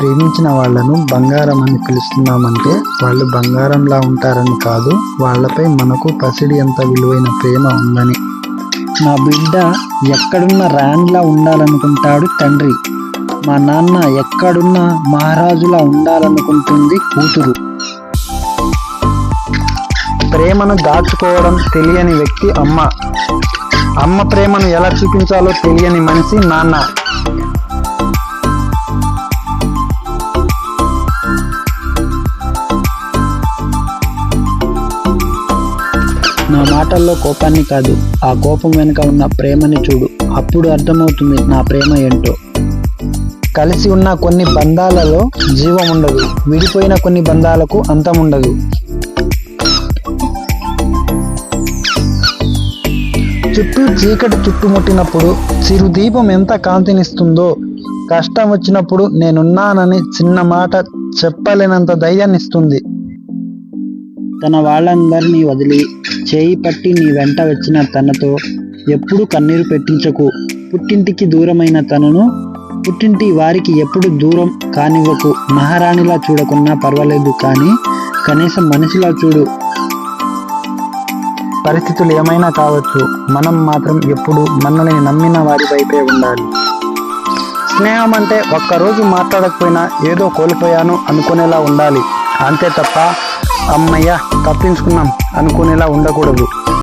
ప్రేమించిన వాళ్ళను బంగారం అని పిలుస్తున్నామంటే వాళ్ళు బంగారంలా ఉంటారని కాదు వాళ్ళపై మనకు పసిడి ఎంత విలువైన ప్రేమ ఉందని. నా బిడ్డ ఎక్కడున్న ర్యాండ్లా ఉండాలనుకుంటాడు తండ్రి. మా నాన్న ఎక్కడున్న మహారాజులా ఉండాలనుకుంటుంది కూతురు. ప్రేమను దాచుకోవడం తెలియని వ్యక్తి అమ్మ. అమ్మ ప్రేమను ఎలా చూపించాలో తెలియని మనిషి నాన్న. నా మాటల్లో కోపాన్ని కాదు ఆ కోపం వెనుక ఉన్న ప్రేమని చూడు. అప్పుడు అర్థమవుతుంది నా ప్రేమ ఏంటో. కలిసి ఉన్న కొన్ని బంధాలలో జీవం ఉండదు. విడిపోయిన కొన్ని బంధాలకు అంతం ఉండదు. చుట్టూ చీకటి చుట్టుముట్టినప్పుడు చిరు దీపం ఎంత కాంతినిస్తుందో. కష్టం వచ్చినప్పుడు నేనున్నానని చిన్న మాట చెప్పలేనంత ధైర్యాన్ని ఇస్తుంది తన వాళ్ళందరినీ వదిలి చేయి పట్టి నీ వెంట వచ్చిన తనతో ఎప్పుడు కన్నీరు పెట్టించకు. పుట్టింటికి దూరమైన తనను పుట్టింటి వారికి ఎప్పుడు దూరం కానివ్వకు. మహారాణిలా చూడకున్నా పర్వాలేదు కానీ కనీసం మనిషిలా చూడు. పరిస్థితులు ఏమైనా కావచ్చు. మనం మాత్రం ఎప్పుడు మనల్ని నమ్మిన వారి వైపే ఉండాలి. స్నేహం అంటే ఒక్కరోజు మాట్లాడకపోయినా ఏదో కోల్పోయాను అనుకునేలా ఉండాలి. అంతే తప్ప అమ్మయ్య తప్పించుకున్నాం. అనుకునేలా ఉండకూడదు.